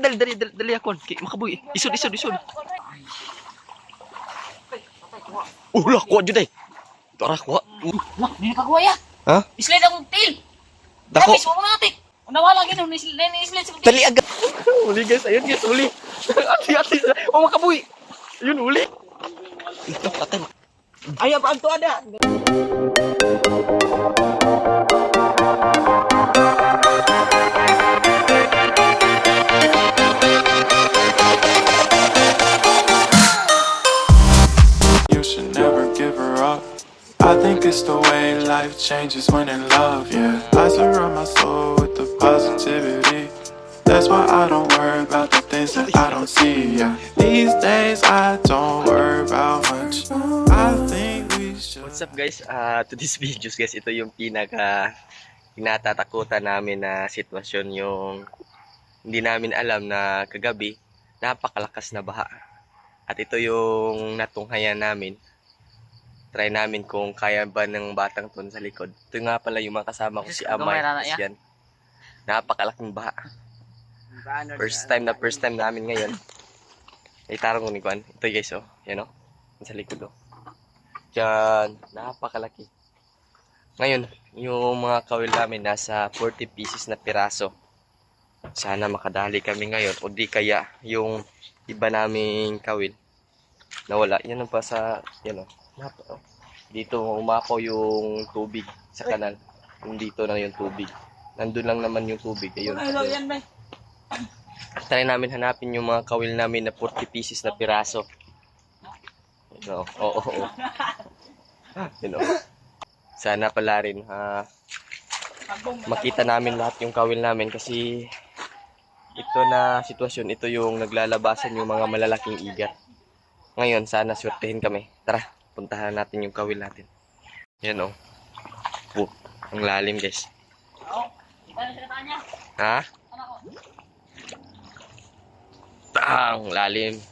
dali, dali, dali, dali, ako. Makabuhi. Isod, isod, isod. Ulah, kuha jud ay. Tara, kuha. Lah, di nakakuha ya. Ha? Islide akong tail. Dako. Tapos, mo natin. Nawala gano'n, ni-islide sa. Dali agad. uli guys, ayun guys, uli. ati, ati. Oh, makabuhi. Ayun, uli. Ito, patay. Ayaw pa ang tuada. You it's the way life changes when in love, yeah. I surround my soul with the positivity. That's why I don't worry about the things that I don't see, yeah. These days I don't worry about much. I think we should. What's up guys? Uh, to this videos guys, ito yung pinaka kinatatakutan namin na sitwasyon yung hindi namin alam na kagabi napakalakas na baha. At ito yung natunghayan namin. Try namin kung kaya ba ng batang ton sa likod. Ito nga pala yung mga kasama ko si Amay. Yan. Napakalaking baha. First time na first time namin ngayon. Itarong ko ni Kwan. Ito guys oh. Yan oh. Sa likod oh. Diyan. Napakalaki. Ngayon, yung mga kawil namin nasa 40 pieces na piraso. Sana makadali kami ngayon. O di kaya yung iba naming kawil nawala. Yan ang pa sa, yan oh. Napa, oh. Dito umapaw yung tubig sa kanal. Yung dito na yung tubig. Nandun lang naman yung tubig. Ayun. Hello, yan ba? Try namin hanapin yung mga kawil namin na 40 pieces na piraso. Ito, oo, oo, oo. Sana pala rin, ha, makita namin lahat yung kawil namin kasi ito na sitwasyon, ito yung naglalabasan yung mga malalaking igat. Ngayon, sana swertehin kami. Tara, puntahan natin yung kawil natin. Yan, oh. Oh, ang lalim, guys. Ano? Ha? Ano? Tang, lalim.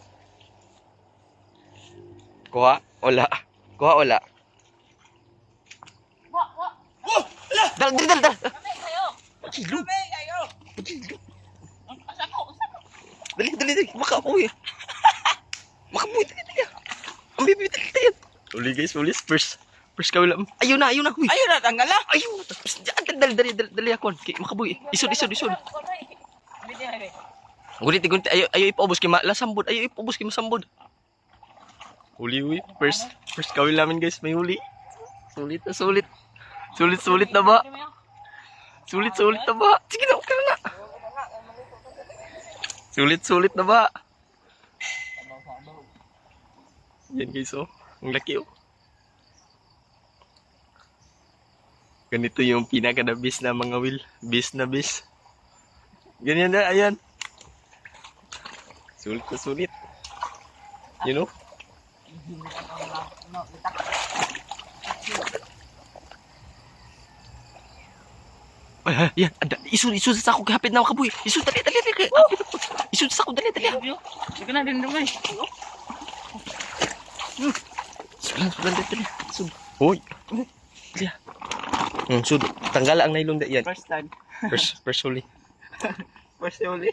Kuha? Wala. Kuha? Wala. Wa, wa. Dal, dal, dal, dal. Kami, kayo. Kilo. Kami, ayo. Ang asa ko, asa ko. Dali, dali, dali. Makapoy. Makapoy, dali, dali. Ang bibi, dali, dali. Uli guys, uli. First, first kawil. Ayun na, ayun na. Uy. Ayun na, tanggal na. Ayun. Tapos, dali, dali, dali, dali ako. Kay- Makaboy. Isod, isod, isod. Gunit, gunit. Ayaw, ayaw ipaubos kay Lasambod. Ayaw ipaubos kay Masambod. Uli, uli. First, first kawil namin guys. May uli. Sulit na sulit. Sulit, sulit na ba? Sulit, sulit na ba? Sige na, okay na. Sulit, sulit na ba? Yan guys, oh. Ang laki, oh. Ganito yung pinaka na bis na mga will. Bis na bis. Ganyan na, ayan. Sulit na sulit. You know? Ay, ay, yan. Ada, isud, isud sa ako. Kapit na makabuhi. Isud, dali, dali, dali. Isud sa ako, dali, dali. Hindi ko na din naman. Sulan, sulan, dali, dali. Sud. Hoy. Siya. Hmm, sud. Tanggal ang nylon da yan. First time. First, first huli. First uli.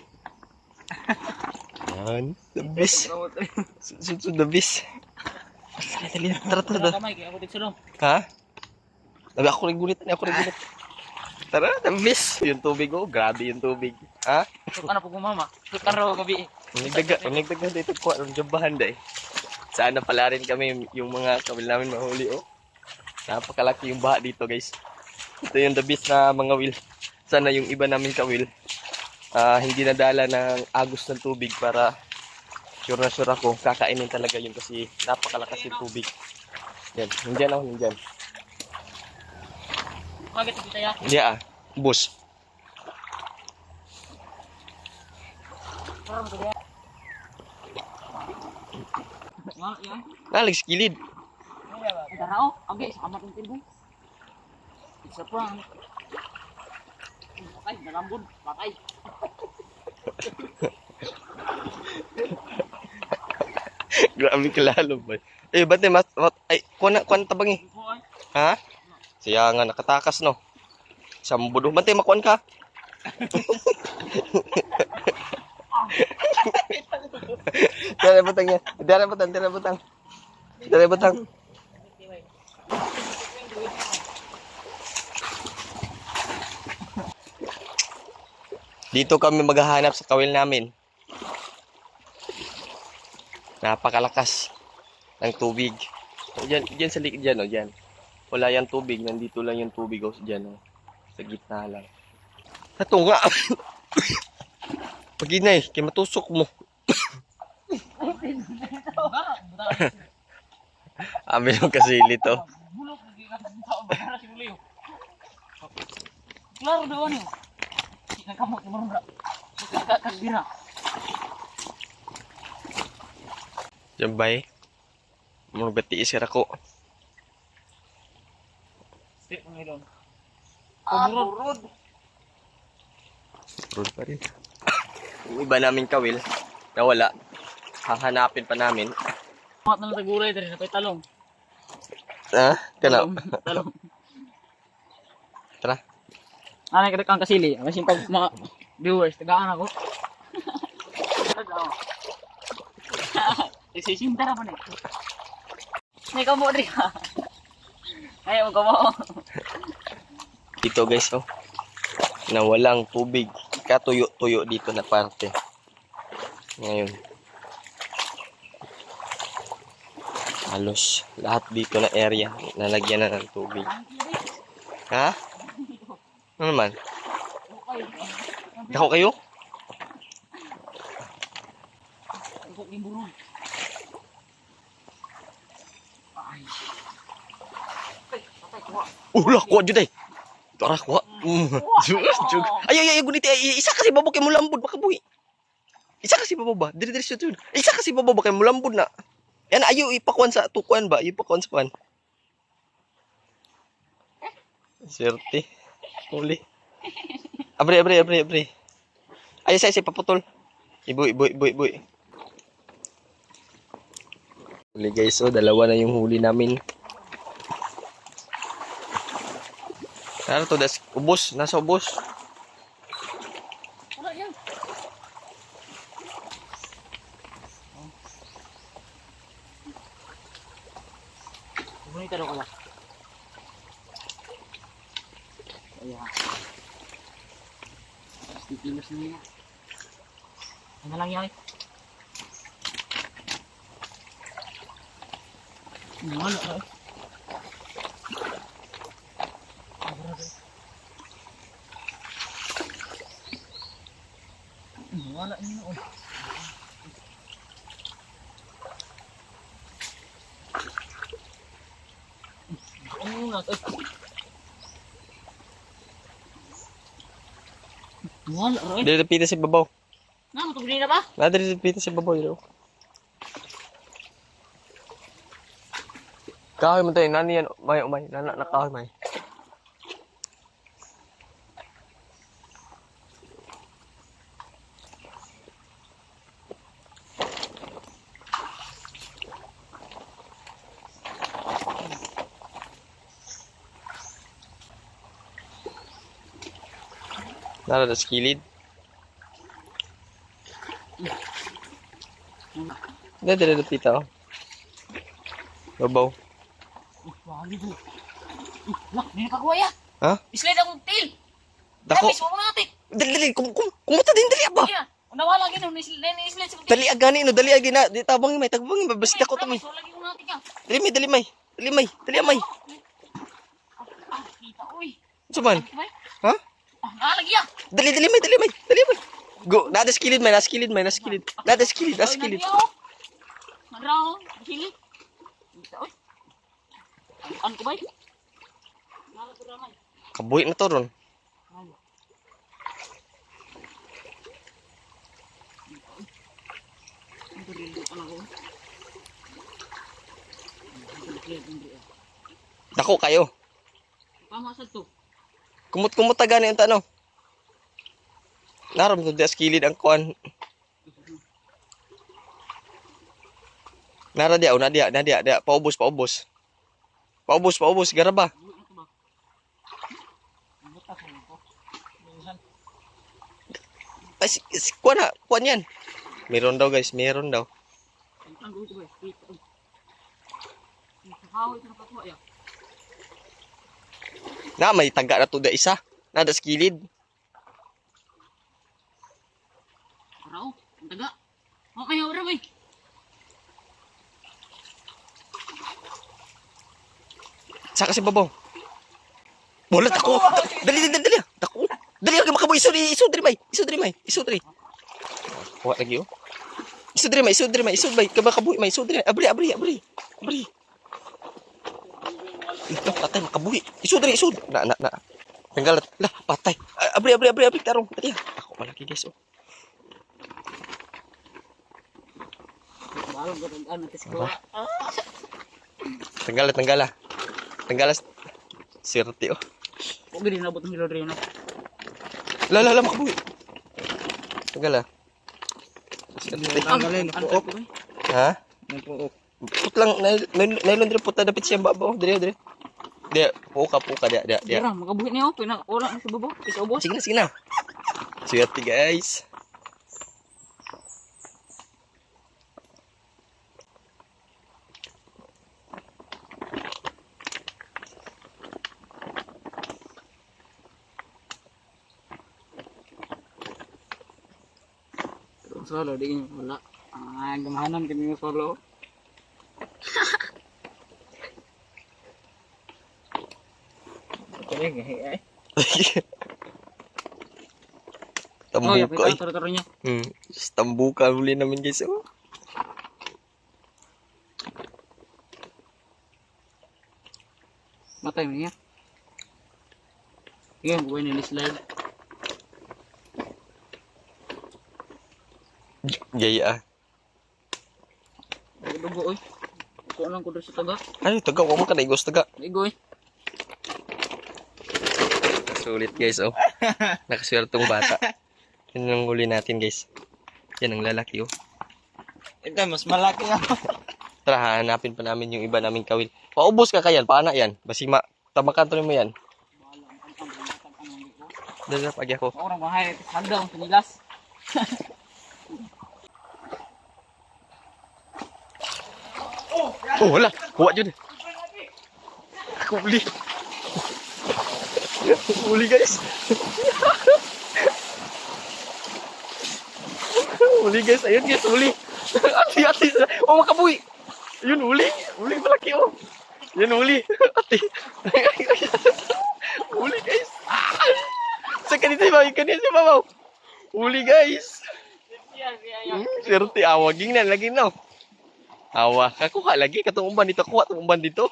Yan. The best. Sud, sud, sud, the best. Dali, dali. Tara, tara, dito. Ha? Sabi ako rin gulit, ako rin gulit. Tara, the best. Yung tubig oh, grabe yung tubig. Ha? Suk ano po mama? Suk ano gabi. Nagdaga, nagdaga dito po, ang jabahan day. Sana pala rin kami yung mga kabil namin mahuli oh. Napakalaki yung baha dito guys. Ito yung the best na mga will. Sana yung iba namin kawil ah hindi nadala ng agos ng tubig para sure na sure ako kakainin talaga yun kasi napakalakas yung tubig. Yan, nandyan ako, nandyan. Magit dito ya. Hindi ah, bus. Parang Wala yan. Nalag skilid. Darao, abi sa kamat ng tilbong. Isa pa. Patay, nalambod, patay. Grabe kalalo ba. Eh, bate mas, mat, ay, kuha na, kuha na tabang eh. Ha? Siya nga nakatakas no. Sambudo. Bante makuan ka. Dere butang yan. Dere butang, dere butang. Dere butang. Dito kami maghahanap sa kawil namin. Napakalakas ng tubig. O, Diyan, diyan sa likod diyan, oh, diyan. Wala yung tubig, nandito lang yung tubig oh, diyan, oh. Sa gitna lang. Ito nga. Pag inay, kay matusok mo. Amin yung kasili to. Julio. Klaro daw ano. Nagkamot ni Marumra. Kagbira. Diyan ba eh? Mga bati isir ako. Step ng ilon. Ah, Pagurod. Road pa rin. Yung iba namin kawil, nawala. Hahanapin pa namin. Mat na lang tagulay diri na kay talong. Ha? Kana? Talong. Talong. Tara. Ano kita kang kasili? Ang simpag mga viewers, tagaan ako. Isisinta na pa na. May kamo rin ha. Ayaw mo kamo. Dito guys, oh. Na walang tubig. Katuyo-tuyo dito na parte. Ngayon. Halos lahat dito na area nalagyan na ng tubig. Ha? Ano naman? Dako kayo? Usok ni burong. Ay. Patay, patay, kuha. Ula, kuha jud ay. Tara, kuha. Jug, jug. Ay, ay, ay, guniti. Ay, isa kasi babok kay mulambod, baka buhi. Isa kasi bababa. Diri diri siya jud. Isa kasi bababa kay mulambod na. Yan ayo ipakuan sa tukuan ba? Ipakuan sa kuan. Swerte. Uli. Abre, abre, abre, abre. Ay, sa isa paputol. Ibu, ibu, ibu, ibu. Huli guys, so dalawa na yung huli namin. Ano to, das ubos, nasa ubos. Wala yan. Bonita daw kala. Ayan. Stikilos na niya. Ano lang yan? Wala ka. Wala niyo. oh. Ano nga to? Wala rin. Dili pita si babaw. Nga, matugli na ba? Na dili pita si babaw yun. Kahoy mo tayo, nani yan, may umay, nana na kahoy may. Nara na sa kilid. Hindi, dili na pita oh. Babaw. Wali ko. Lak, hindi. Ha? Islide akong tail. Dako. Dami, sumo natin. Dali, dali, kum, kum, kumuta din, dali aba. Na. Nawala gino, ni-islide sa Dali agani, no, dali agani na, di tabang may, tagbang may, basit ako to may. Dali may, dali may, dali may, dali may. Ah. Suman, Lagi ba? ha? Ah, nalagi yan. Dali, dali may, dali may, dali may. Go, nada skilled may, nada skilled may. Nada skilled, nada skilled. Madraw, hili. Kita, uy. Ano ko ba? Nala ko ramay. Kabuhi na to ron. Dako kayo. Tama sa to. Kumut-kumut ta gani ang tanong. Naram to, di skilled ang kuan. Nara dia, una dia, na dia, dia, paubos, paubos. Paubos, paubos, ko ba? Ay, si, si, kuha na, kuha niyan. Meron daw guys, meron daw. Na, may taga na to da isa. Nada sa kilid. Araw. Ang taga. Oh, kaya ora bay. Sa kasi babaw. Bulat ako. Dali, dali, dali. Dako. Dali, lagi makaboy. Iso, dali, may. Iso, dali, may. Iso, dali. Kuha lagi, oh. Iso, dali, may. Iso, dali, may. Iso, may. Kaba kaboy, may. Iso, dali. Abri, abri, abri. Abri. Ito, patay, makabuhi. Iso, dali, iso. Na, na, na. Tanggal, lah, patay. Ah, Abri, abri, abri, abri. Tarong. Dali, ah. Ako malaki, guys, oh. Natin ko. Tanggal, ah, tanggal, ah. Tanggal, ah. Sirti, oh. Ko gid nabot ng hilo diri na. La, la, la, makabuhi. Tanggal, ah. Tanggalin, napuok. Ha? Napuok. Put lang, nailon dire puta dapit siya baba. oh. Dire, dire. Dire, puka, puka, dia, dia, dia. Dira makabuhi niyo pina ora sa babo. Isa ubos. Sige na, sige na. Swerte, guys. Solo di wala. Ah, gamahanan kami ng solo. Kaya gahi ay. Oh, ya Tambuka, eh. taro niya. Hmm. Tambuka huli namin, guys. Oh. Matay mo niya. Sige, buhay nila slide. Gaya, ah. Dugo oy. Ko ko dito sa taga. Ay, taga, wag mo ka igos, taga. Igoy. Sulit, guys, oh. Nakaswertong bata. Yun ang huli natin, guys. Yan ang lalaki, oh. Ito, mas malaki ako. Tara, hanapin pa namin yung iba naming kawil. Paubos ka kayan, paana yan. Basi ma, tamakan to mo yan. Dala, pagi ako. Orang bahay hanggang pinilas. Oh, wala. Kuha dyan. Ako uli. uli, guys. uli, guys. Ayun, guys. Uli. ati, ati. Oh, makabuhi. Ayun, uli. Uli malaki, oh. Yan, uli. Ati. uli, guys. Sa kanito, iba. Kanito, si Babaw. Uli, guys. Swerte. Awaging na. Lagi na. oh. Awa, kakuha lagi katong umban dito, kuha tong umban dito.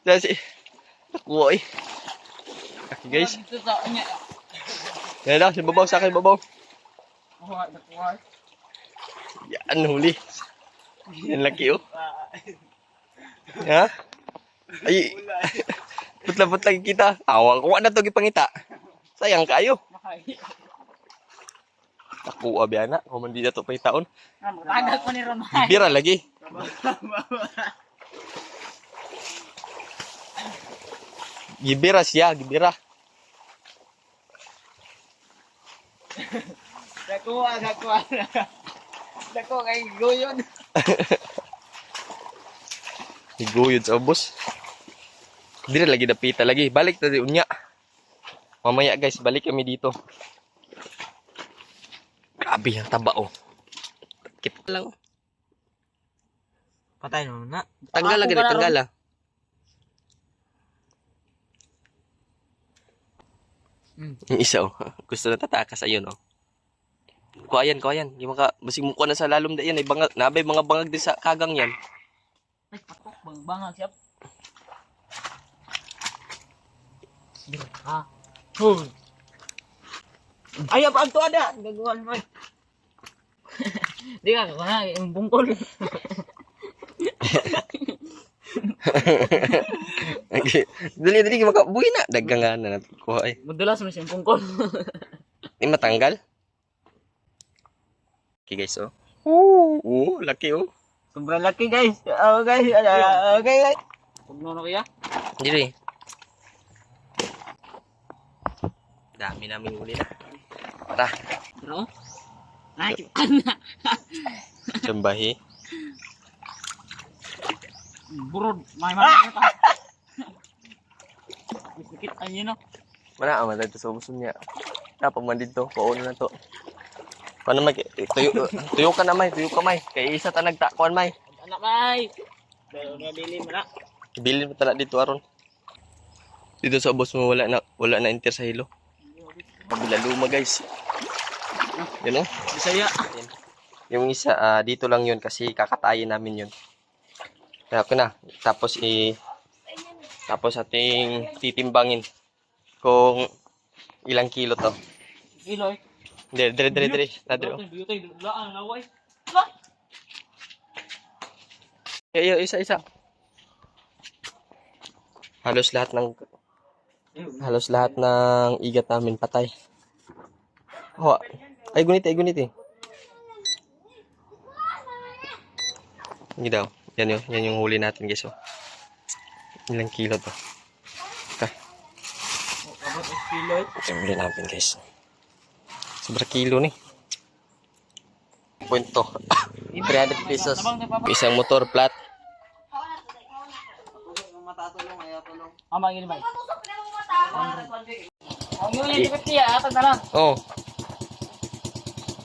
Kasi kuha eh. Okay, guys. Yan daw, si babaw sa akin babaw. Yan huli. Yan laki oh. Ha? Ay. Putla-putla kita. Awa, kuha na to gipangita. Sayang kayo. Nakuha biya na, kumandi na to pa taon. Tagal ko ni Ron Mahay. Bira lagi. Gibira siya, gibira. Nakuha, nakuha. Nakuha kay Guyon. Higuyod sa ubos. Dire lagi dapita lagi. Balik na di unya. Mamaya guys, balik kami dito. Grabe ang taba oh. Kit lang. Patay na na. Tanggal lagi tanggal ah. Hmm. Yung isa oh. Gusto na tatakas ayun oh. Kuha yan, kuha yan. Yung mga, basig mo na sa lalom da yan. Ay bangag, nabay mga bangag din sa kagang yan. Ay, patok. Bang bangag siya. Ha? Hoy. Ay, apa ang ada? Gagawan mo. Di ka kana yung bungkol. Okay. dali, dali, makabuhi na. Dagang nga na natin kuha eh. Madulas mo siyang bungkol. Di matanggal. Okay guys, oh. Oo, oh, laki oh. Sobrang laki guys. Oh, guys. Ah, Okay guys. Huwag na na kaya. Dili. Dami namin uli na. Tara, Pero, ay, ana. chambahi. Burod. May mga. Sakit ano no? Mana aman dito sa ubos niya. Dapat man dito, pauno na to. Paano may tuyo tuyo ka na may, tuyo ka may. Kay isa ta nagtakuan may. Anak ay. Pero nadili mo na. Ibilin mo tala dito aron. Dito sa ubos mo wala na wala na enter sa hilo. Kabila luma guys. Yan oh. Bisaya. Yung isa ah, dito lang yun kasi kakatayin namin yun. Kaya ko na. Tapos i tapos ating titimbangin kung ilang kilo to. Iloy. Dire dire dire dire. Dire. dulaan, laway. Eh, eh, isa isa. Halos lahat ng halos lahat ng igat namin patay. Oh, ay gunit, ay gunit eh. Hindi daw. Yan yung, yan yung huli natin guys. Oh. Ilang kilo to. Okay. Abot ang kilo. Ito huli natin guys. Sobra kilo ni. Punto. 300 pesos. Isang motor flat. Kung matatulong, ayaw tulong. Ama gini bay. Ang yun yung 50 ah, atag na lang. Oh.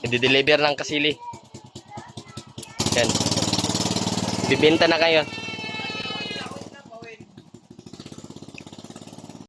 I-deliver ng kasili. Yan. Bibenta na kayo.